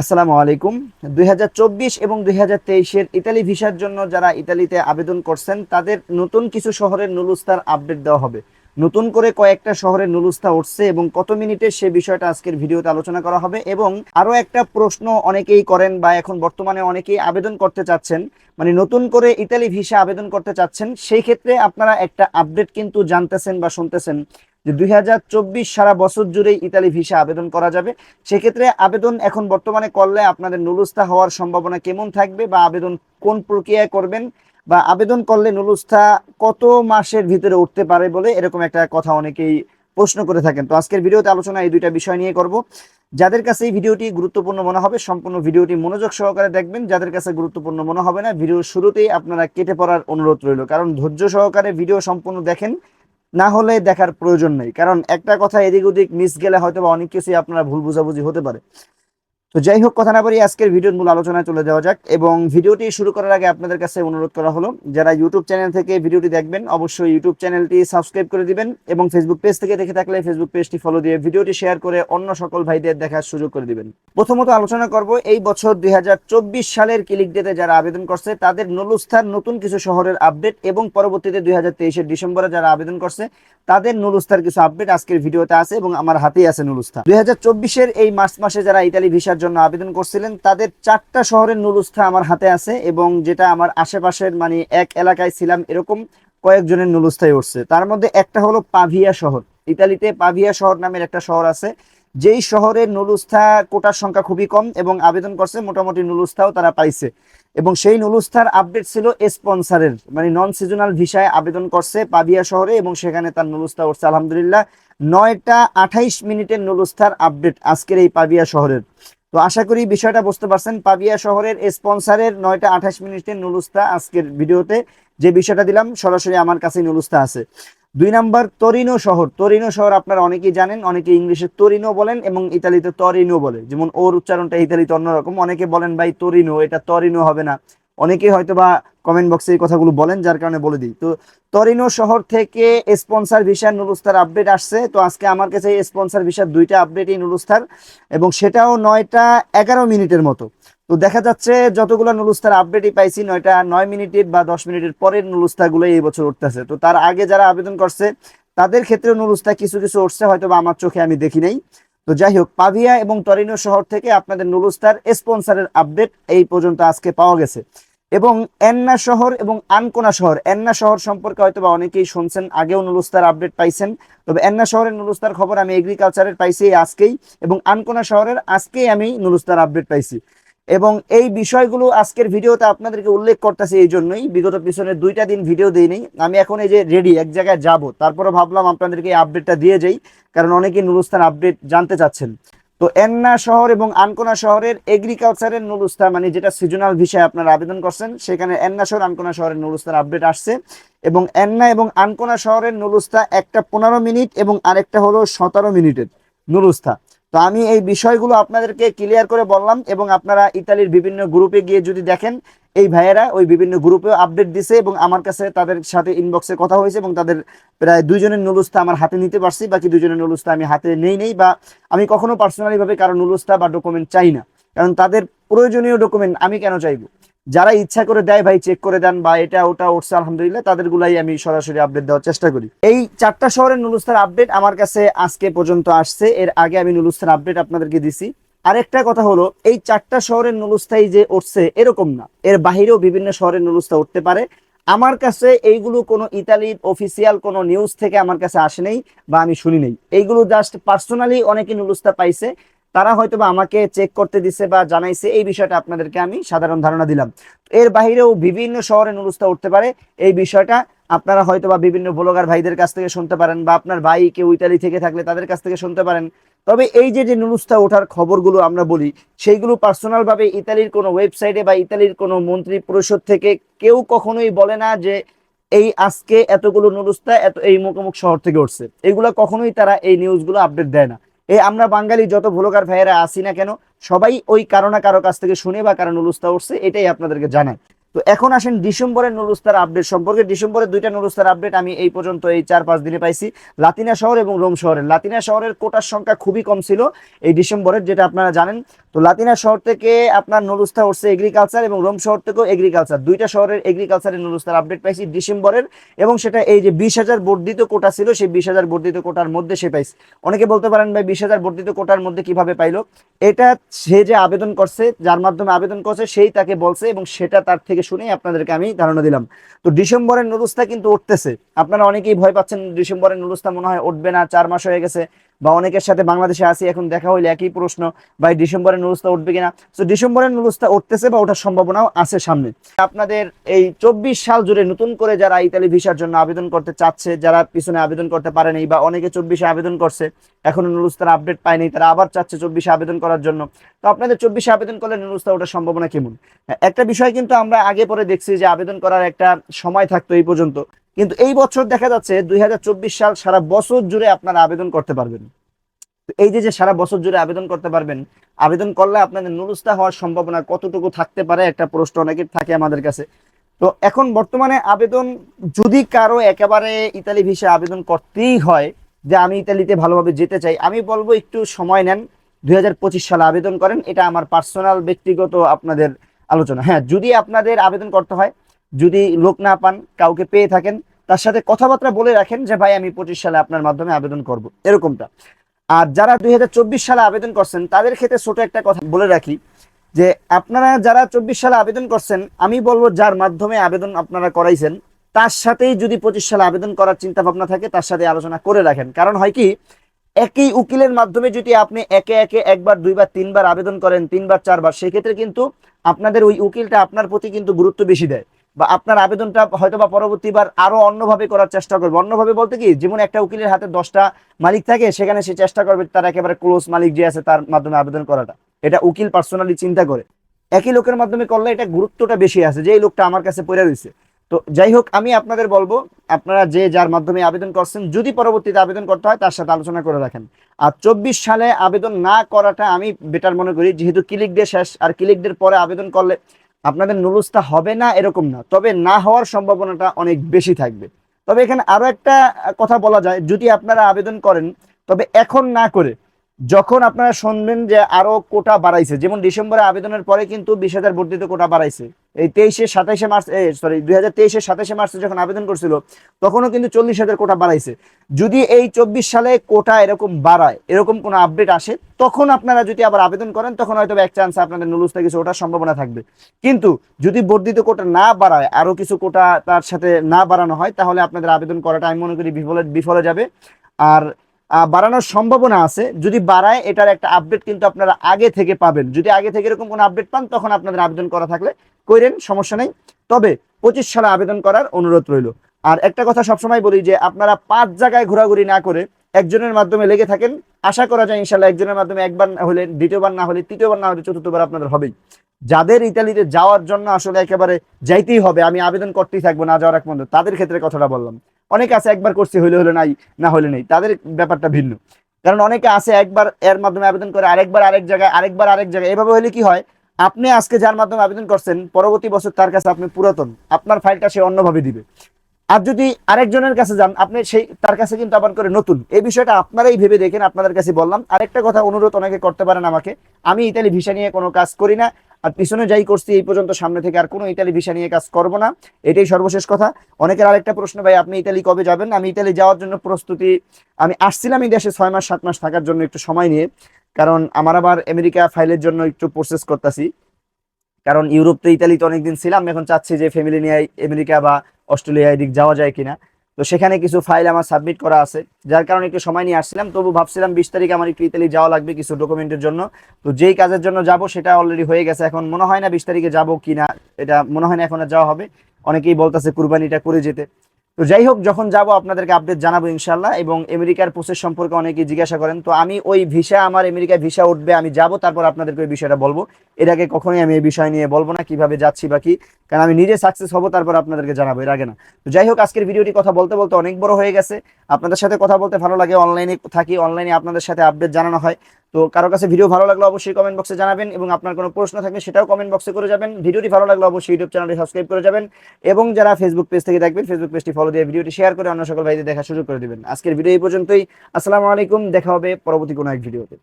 আসসালামু আলাইকুম। দুই হাজার চব্বিশ এবং দুই এর ইতালি ভিসার জন্য যারা ইতালিতে আবেদন করছেন, তাদের নতুন কিছু শহরের নুলুস্তার আপডেট দেওয়া হবে। নতুন করে কয়েকটা শহরের নুলুস্তা উঠছে এবং কত মিনিটে সে বিষয়টা আজকের ভিডিওতে আলোচনা করা হবে এবং আরও একটা প্রশ্ন অনেকেই করেন বা এখন বর্তমানে অনেকেই আবেদন করতে চাচ্ছেন। মানে নতুন করে ইতালি ভিসা আবেদন করতে চাচ্ছেন, সেই ক্ষেত্রে আপনারা একটা আপডেট কিন্তু জানতেছেন বা শুনতেছেন। যে দুই হাজার চব্বিশ সারা বছর জুড়েই ইতালি ভিসা আবেদন করা যাবে। সেক্ষেত্রে আবেদন এখন বর্তমানে করলে আপনাদের নুলুস্তা হওয়ার সম্ভাবনা কেমন থাকবে বা আবেদন কোন প্রক্রিয়ায় করবেন বা আবেদন করলে নুলুস্তা কত মাসের ভিতরে উঠতে পারে বলে এরকম একটা কথা অনেকেই প্রশ্ন করে থাকেন। তো আজকের ভিডিওতে আলোচনা এই দুইটা বিষয় নিয়ে করব। যাদের কাছে এই ভিডিওটি গুরুত্বপূর্ণ মনে হবে, সম্পূর্ণ ভিডিওটি মনোযোগ সহকারে দেখবেন। যাদের কাছে গুরুত্বপূর্ণ মনে হবে না, ভিডিওর শুরুতেই আপনারা কেটে পড়ার অনুরোধ রইল। কারণ ধৈর্য সহকারে ভিডিও সম্পূর্ণ দেখেন না হলে দেখার প্রয়োজন নেই। কারণ একটা কথা এদিক ওদিক মিস গেলে হয়তো বা অনেক কিছুই আপনারা ভুল বুঝাবুঝি হতে পারে। তো যাই হোক, কথা না বলি আজকের ভিডিওর মূল আলোচনায় চলে যাওয়া যাক এবং ভিডিওটি শুরু করার আগে আপনাদের কাছে অনুরোধ করা হলো, যারা ইউটিউব চ্যানেল থেকে ভিডিওটি দেখবেন, অবশ্যই ইউটিউব চ্যানেলটি সাবস্ক্রাইব করে দিবেন এবং ফেসবুক পেজ থেকে দেখে থাকলে ফেসবুক পেজটি ফলো দিয়ে ভিডিওটি শেয়ার করে অন্য সকল ভাইদের দেখার সুযোগ করে দিবেন। প্রথমত আলোচনা করব এই বছর দুই হাজার চব্বিশ সালের ক্লিক ডেতে যারা আবেদন করছে, তাদের নুলুস্থার নতুন কিছু শহরের আপডেট এবং পরবর্তীতে দুই হাজার ডিসেম্বরে যারা আবেদন করছে, তাদের নুলুস্তার কিছু আপডেট আজকের ভিডিওতে আছে এবং আমার হাতেই আছে নুলুস্তা দুই হাজার এই মার্চ মাসে যারা ইতালি ভিসার জন্য আবেদন করছিলেন। তাদের চারটা শহরের নুলুস্থা আমার হাতে আছে এবং যেটা আমার আশেপাশের মানে এক এলাকায় ছিলাম এরকম কয়েকজনের নুলুস্থায় উঠছে। তার মধ্যে একটা হলো পাভিয়া শহর। ইতালিতে পাভিয়া শহর নামের একটা শহর আছে। যেই শহরের নুলুস্থা কোটার সংখ্যা খুবই কম এবং আবেদন করছে মোটামুটি নুলুস্থাও তারা পাইছে। এবং সেই নুলুস্থার আপডেট ছিল স্পন্সারের মানে নন সিজনাল ভিসায় আবেদন করছে পাবিয়া শহরে এবং সেখানে তার নুলুস্তা উঠছে। আলহামদুলিল্লাহ, নয়টা আঠাইশ মিনিটের নুলুস্থার আপডেট আজকের এই পাবিয়া শহরের। তো আশা করি বিষয়টা বুঝতে পারছেন। পাবিয়া শহরের স্পন্সারের নয়টা আঠাশ মিনিটের নুলুস্তা আজকের ভিডিওতে যে বিষয়টা দিলাম, সরাসরি আমার কাছে নুলুস্তা আছে। দুই নাম্বার, তরিনো শহর। তরিনো শহর আপনারা অনেকেই জানেন, অনেকে ইংলিশে তরিনো বলেন এবং ইতালিতে তরিনো বলে। যেমন ওর উচ্চারণটা ইতালিতে অন্যরকম। অনেকে বলেন, ভাই, তরিনো, এটা তরিনো হবে না। অনেকে হয়তো বা কমেন্ট বক্সে এই কথাগুলো বলেন, যার কারণে বলে দিই। তো তরিনো শহর থেকে স্পন্সার ভিসার নুলুস্তার আপডেট আসছে। তো আজকে আমার কাছে স্পন্সার ভিসার দুইটা আপডেট এই নুলুস্তার এবং সেটাও নয়টা এগারো মিনিটের মতো। তো দেখা যাচ্ছে যতগুলো নুলুস্তার আপডেটই পাইছি, নয়টা নয় মিনিটের বা দশ মিনিটের পরের নুলুস্তাগুলো এই বছর উঠতেছে। তো তার আগে যারা আবেদন করছে, তাদের ক্ষেত্রে নুলুস্তা কিছু কিছু উঠছে হয়তো বা আমার চোখে আমি দেখি নাই। তো যাই হোক, পাভিয়া এবং টরিনো শহর থেকে আপনাদের নুলুস্তার স্পন্সারের আপডেট এই পর্যন্ত আজকে পাওয়া গেছে। এবং এন্না শহর এবং আনকোনা শহর। এন্না শহর সম্পর্কে হয়তো বা অনেকেই শুনছেন, আগেও নুলুস্তার আপডেট পাইছেন। তবে এন্না শহরের নুলুস্তার খবর আমি এগ্রিকালচারের পাইছি আজকেই এবং আনকোনা শহরের আজকেই আমি নুলুস্তার আপডেট পাইছি। এবং এই বিষয়গুলো আজকের ভিডিওতে আপনাদেরকে উল্লেখ করতেছি এই জন্যই। বিগত পিছনে দুইটা দিন ভিডিও দিই নেই আমি এখন এই যে রেডি এক জায়গায় যাব। তারপরে ভাবলাম আপনাদেরকে এই আপডেটটা দিয়ে যাই, কারণ অনেকেই নুরুস্তান আপডেট জানতে চাচ্ছেন। তো এন্না শহর এবং আনকোনা শহরের এগ্রিকালচারের নুরুস্তা মানে যেটা সিজনাল ভিসায় আপনারা আবেদন করছেন, সেখানে এন্না শহর, আনকোনা শহরের নুরুস্তার আপডেট আসছে। এবং এন্না এবং আনকোনা শহরের নুরুস্তা একটা পনেরো মিনিট এবং আরেকটা হলো সতেরো মিনিটের নুরুস্তা তো আমি এই বিষয়গুলো আপনাদেরকে ক্লিয়ার করে বললাম এবং আপনারা ইতালির বিভিন্ন গ্রুপে গিয়ে যদি দেখেন এই ভাইয়েরা ওই বিভিন্ন গ্রুপেও আপডেট দিছে এবং আমার কাছে তাদের সাথে ইনবক্সে কথা হয়েছে এবং তাদের প্রায় দুইজনের নুলুস্তা আমার হাতে নিতে পারছি, বাকি দুজনের নুলুস্তা আমি হাতে নেই নেই বা আমি কখনো পার্সোনালি ভাবে কারও নুলুস্তা বা ডকুমেন্ট চাই না। কারণ তাদের প্রয়োজনীয় ডকুমেন্ট আমি কেন চাইব? যারা ইচ্ছা করে দেয় ভাই চেক করে দেন বা এটা, ওটা উঠছে আলহামদুলিল্লাহ তাদের গুলাই আমি সরাসরি আপডেট দেওয়ার চেষ্টা করি। এই চারটা শহরের নুলুস্তার আপডেট আমার কাছে আজকে পর্যন্ত আসছে। এর আগে আমি নুলুস্তার আপডেট আপনাদেরকে দিছি। আরেকটা কথা হলো, এই চারটা শহরের নুলুস্তাই যে উঠছে এরকম না। এর বাহিরেও বিভিন্ন শহরের নুলুস্তা উঠতে পারে। আমার কাছে এইগুলো কোনো ইতালির অফিসিয়াল কোনো নিউজ থেকে আমার কাছে আসে নেই বা আমি শুনি নেই। এইগুলো জাস্ট পার্সোনালি অনেকে নুলুস্তা পাইছে। তারা হয়তো বা আমাকে চেক করতে দিছে বা জানাইছে, এই বিষয়টা আপনাদেরকে আমি সাধারণ ধারণা দিলাম। এর বাহিরেও বিভিন্ন শহরে নুলুস্তা উঠতে পারে। এই বিষয়টা আপনারা হয়তো বা বিভিন্ন ব্লগার ভাইদের কাছ থেকে শুনতে পারেন বা আপনার ভাই কেউ ইতালি থেকে থাকলে তাদের কাছ থেকে শুনতে পারেন। তবে এই যে যে নুলুস্তা ওঠার খবরগুলো আমরা বলি, সেইগুলো পার্সোনাল ভাবে ইতালির কোনো ওয়েবসাইটে বা ইতালির কোনো মন্ত্রী পরিষদ থেকে কেউ কখনোই বলে না যে, এই আজকে এতগুলো নুলুস্তা এত, এই মুখোমুখ শহর থেকে উঠছে। এগুলো কখনোই তারা এই নিউজগুলো আপডেট দেয় না। এই আমরা বাঙালি যত ভ্লগার ভাইয়েরা আসি না কেন, সবাই ওই কারও না কারও কাছ থেকে শুনে বা কারও নুলুস্তা উঠছে, এটাই আপনাদেরকে জানায় তো এখন আসেন ডিসেম্বরের নুরুস্তার আপডেট সম্পর্কে। ডিসেম্বরের দুইটা নুরুস্তার আপডেট আমি এই পর্যন্ত এই চার, পাঁচ দিনে পাইছি। লাতিনা শহর এবং রোম শহরের। লাতিনা শহরের কোটার সংখ্যা খুবই কম ছিল এই ডিসেম্বরের, যেটা আপনারা জানেন। তো লাতিনা শহর থেকে আপনার নুরুস্তা উঠছে এগ্রিকালচার এবং রোম শহর থেকেও এগ্রিকালচার দুইটা শহরের এগ্রিকালচারের নুরুস্তার আপডেট পাইছি ডিসেম্বরের এবং সেটা এই যে বিশ হাজার বর্ধিত কোটা ছিল, সেই বিশ হাজার বর্ধিত কোটার মধ্যে সে পাইছে। অনেকে বলতে পারেন, ভাই, বিশ হাজার বর্ধিত কোটার মধ্যে কীভাবে পাইলো? এটা সে যে আবেদন করছে, যার মাধ্যমে আবেদন করছে, সেই তাকে বলছে এবং সেটা তার থেকে শুনেই আপনাদেরকে আমি ধারণা দিলাম। তো ডিসেম্বরের নুরুস্তা কিন্তু উঠতেছে। আপনারা অনেকেই ভয় পাচ্ছেন ডিসেম্বরের নুরুস্তা মনে হয় উঠবে না, চার মাস হয়ে গেছে। বা অনেকের সাথে বাংলাদেশে আসি এখন দেখা হইলে একই প্রশ্ন ভাই ডিসেম্বরের নুরুস্তা উঠবে কিনা? তো ডিসেম্বরের নুরুস্তা উঠতেছে বা ওঠার সম্ভাবনাও আছে সামনে। আপনাদের এই চব্বিশ সাল জুড়ে নতুন করে যারা ইতালি ভিসার জন্য আবেদন করতে চাচ্ছে যারা পিছনে আবেদন করতে পারেনি বা অনেকে চব্বিশে আবেদন করছে এখনও নুরুস্তার আপডেট পায়নি তারা আবার চাচ্ছে চব্বিশে আবেদন করার জন্য। তো আপনাদের চব্বিশে আবেদন করলে নুরুস্তা ওঠার সম্ভাবনা কেমন? হ্যাঁ, একটা বিষয় কিন্তু আমরা আগে পরে দেখছি যে আবেদন করার একটা সময় থাকতো এই পর্যন্ত। কিন্তু এই বছর দেখা যাচ্ছে দুই হাজার চব্বিশ সাল সারা বছর জুড়ে আপনারা আবেদন করতে পারবেন। এই যে যে সারা বছর জুড়ে আবেদন করতে পারবেন, আবেদন করলে আপনাদের নুরুস্তা হওয়ার সম্ভাবনা কতটুকু থাকতে পারে? একটা প্রশ্ন অনেকের থাকে আমাদের কাছে। তো এখন বর্তমানে আবেদন যদি কারও একেবারে ইতালি ভিসা আবেদন করতেই হয় যে আমি ইতালিতে ভালোভাবে যেতে চাই, আমি বলব একটু সময় নেন। দুই হাজার পঁচিশ সালে আবেদন করেন, এটা আমার পার্সোনাল, ব্যক্তিগত আপনাদের আলোচনা। হ্যাঁ যদি আপনাদের আবেদন করতে হয় যদি লোক না পান, কাউকে পেয়ে থাকেন, তার সাথে কথাবার্তা বলে রাখেন যে, ভাই, আমি পঁচিশ সালে আপনার মাধ্যমে আবেদন করব। এরকমটা। আর যারা দুই হাজার চব্বিশ সালে আবেদন করছেন, তাদের ক্ষেত্রে ছোট একটা কথা বলে রাখি যে, আপনারা যারা চব্বিশ সালে আবেদন করছেন, আমি বলব যার মাধ্যমে আবেদন আপনারা করাইছেন, তার সাথেই যদি পঁচিশ সালে আবেদন করার চিন্তা ভাবনা থাকে, তার সাথে আলোচনা করে রাখেন। কারণ হয় কি, একই উকিলের মাধ্যমে যদি আপনি একে একে একবার, দুইবার, তিনবার আবেদন করেন, তিনবার, চারবার, সেক্ষেত্রে কিন্তু আপনাদের ওই উকিলটা আপনার প্রতি কিন্তু গুরুত্ব বেশি দেয়। বা আপনার আবেদনটা হয়তো বা পরবর্তীবার আরও অন্যভাবে করার চেষ্টা করবে। অন্যভাবে বলতে কি, যেমন একটা উকিলের হাতে দশটা মালিক থাকে, সেখানে সে চেষ্টা করবে তার একেবারে ক্লোজ মালিক যে আছে তার মাধ্যমে আবেদন করাটা। এটা উকিল পার্সোনালি চিন্তা করে। একই লোকের মাধ্যমে করলে এটা গুরুত্বটা বেশি আছে, যে এই লোকটা আমার কাছে পড়ে রয়েছে। তো যাই হোক, আমি আপনাদের বলব, আপনারা যে যার মাধ্যমে আবেদন করছেন, যদি পরবর্তীতে আবেদন করতে হয়, তার সাথে আলোচনা করে রাখেন। আর চব্বিশ সালে আবেদন না করাটা আমি বেটার মনে করি, যেহেতু ক্লিক ডে শেষ, আর ক্লিক ডের পরে আবেদন করলে আপনাদের নুলুস্তা হবে না এরকম না। তবে না হওয়ার সম্ভাবনাটা অনেক বেশি থাকবে। তবে এখানে আরও একটা কথা বলা যায়, যদি আপনারা আবেদন করেন, তবে এখন না করে, যখন আপনারা শুনবেন যে আরও কোটা বাড়াইছে, যেমন ডিসেম্বরে আবেদনের পরে কিন্তু বিশ হাজার বর্ধিত কোটা বাড়াইছে। এই তেইশে, সাতাইশে মার্চ সরি দুই হাজার মার্চে যখন আবেদন করছিল, তখনও কিন্তু চল্লিশ হাজার কোটা বাড়াইছে। যদি এই চব্বিশ সালে কোটা এরকম বাড়ায়, এরকম কোনো আপডেট আসে, তখন আপনারা যদি আবার আবেদন করেন, তখন হয়তো এক চান্স আপনাদের নুলুস্তা কিছু ওঠার সম্ভাবনা থাকবে। কিন্তু যদি বর্ধিত কোটা না বাড়ায় আরও কিছু কোটা তার সাথে না বাড়ানো হয়, তাহলে আপনাদের আবেদন করাটা আমি মনে করি বিফলে বিফলে যাবে। আর বাড়ানোর সম্ভাবনা আছে। যদি বাড়ায়, এটার একটা আপডেট কিন্তু আপনারা আগে থেকে পাবেন। যদি আগে থেকে এরকম কোনো আপডেট পান, তখন আপনাদের আবেদন করা থাকলে কইরেন, সমস্যা নেই। তবে পঁচিশ সালে আবেদন করার অনুরোধ রইল। আর একটা কথা সবসময় বলি যে, আপনারা পাঁচ জায়গায় ঘোরাঘুরি না করে একজনের মাধ্যমে লেগে থাকেন। আশা করা যায় ইনশাল্লাহ একজনের মাধ্যমে একবার না হলে, দ্বিতীয়বার না হলে, তৃতীয়বার না হলে, চতুর্থবার আপনাদের হবেই। যাদের ইতালিতে যাওয়ার জন্য আসলে একেবারে যাইতেই হবে, আমি আবেদন করতেই থাকব, না যাওয়ার এক পর্যন্ত তাদের ক্ষেত্রে কথাটা বললাম। অনেকে আছে, একবার করছে, হইলে হলে নাই, না হলে নেই। তাদের ব্যাপারটা ভিন্ন। কারণ অনেকে আছে, একবার এর মাধ্যমে আবেদন করে, আরেকবার আরেক জায়গায়, আরেকবার আরেক জায়গায়। এভাবে হলে কি হয়? আপনি আজকে যার মাধ্যমে আবেদন করছেন, পরবর্তী বছর তার কাছে আপনি পুরাতন। আপনার ফাইলটা সে অন্যভাবে দিবে। আর যদি আরেকজনের কাছে যান, আপনি সেই তার কাছে কিন্তু আবার করে নতুন। এই বিষয়টা আপনারাই ভেবে দেখেন, আপনাদের কাছে বললাম। আরেকটা কথা অনুরোধ অনেকে করতে পারেন আমাকে। আমি ইতালি ভিসা নিয়ে কোনো কাজ করি না। আর পিছনে যাই করছি, এই পর্যন্ত সামনে থেকে আর কোনো ইতালি ভিসা নিয়ে কাজ করব না। এটাই সর্বশেষ কথা। অনেকের আরেকটা প্রশ্ন, ভাই, আপনি ইতালি কবে যাবেন? আমি ইতালি যাওয়ার জন্য প্রস্তুতি, আমি আসছিলাম এই দেশে ছয় মাস, সাত মাস থাকার জন্য একটু সময় নিয়ে। কারণ আমার আবার আমেরিকা ফাইলের জন্য একটু প্রসেস করতেছি। কারণ ইউরোপ তো ইতালিতে অনেকদিন ছিলাম, এখন চাচ্ছি যে ফ্যামিলি নিয়ে আমেরিকা বা অস্ট্রেলিয়া এদিক যাওয়া যায় কিনা। তো সেখানে কিছু ফাইল আমার সাবমিট করা আছে, যার কারণে একটু সময় নিয়ে আসছিলাম। তবু ভাবছিলাম বিশ তারিখ আমার একটু ইতালি যাওয়া লাগবে কিছু ডকুমেন্টের জন্য। তো যেই কাজের জন্য যাব সেটা অলরেডি হয়ে গেছে। এখন মনে হয় না বিশ তারিখে যাব কিনা, এটা মনে হয় না এখন আর যাওয়া হবে। অনেকেই বলতেছে কুরবানিটা করে যেতে। তো যাই হোক, যখন যাব, আপনাদেরকে আপডেট জানাব ইনশাল্লাহ এবং আমেরিকার প্রসেস সম্পর্কে অনেকেই জিজ্ঞাসা করেন। তো আমি ওই ভিসা আমার আমেরিকা ভিসা উঠবে, আমি যাব, তারপর আপনাদেরকে ওই বিষয়টা বলব। এর আগে কখনোই আমি এই বিষয় নিয়ে বলব না, কীভাবে যাচ্ছি বা কি, কারণ আমি নিজে সাকসেস হব, তারপর আপনাদেরকে জানাব, এর আগে না। তো যাই হোক, আজকের ভিডিওটি কথা বলতে বলতে অনেক বড় হয়ে গেছে। আপনাদের সাথে কথা বলতে ভালো লাগে অনলাইনে থাকি অনলাইনে আপনাদের সাথে আপডেট জানানো হয়। তো কারও কাছে ভিডিও ভালো লাগল অবশ্যই কমেন্ট বক্সে জানাবেন এবং আপনার কোনো প্রশ্ন থাকলে সেটাও কমেন্ট বক্সে করে যাবেন। ভিডিওটি ভালো লাগল অবশ্যই ইউটিউব চ্যানেলটি সাবস্ক্রাইব করে যাবেন এবং যারা ফেসবুক পেজ থেকে দেখবেন ফেসবুক পেজটি ফলো দিয়ে ভিডিওটি শেয়ার করে অন্য সকল ভাইদের দেখা সুযোগ করে দেবেন। আজকের ভিডিও এই পর্যন্তই। আসসালামু আলাইকুম, দেখা হবে পরবর্তী কোনো এক ভিডিওতে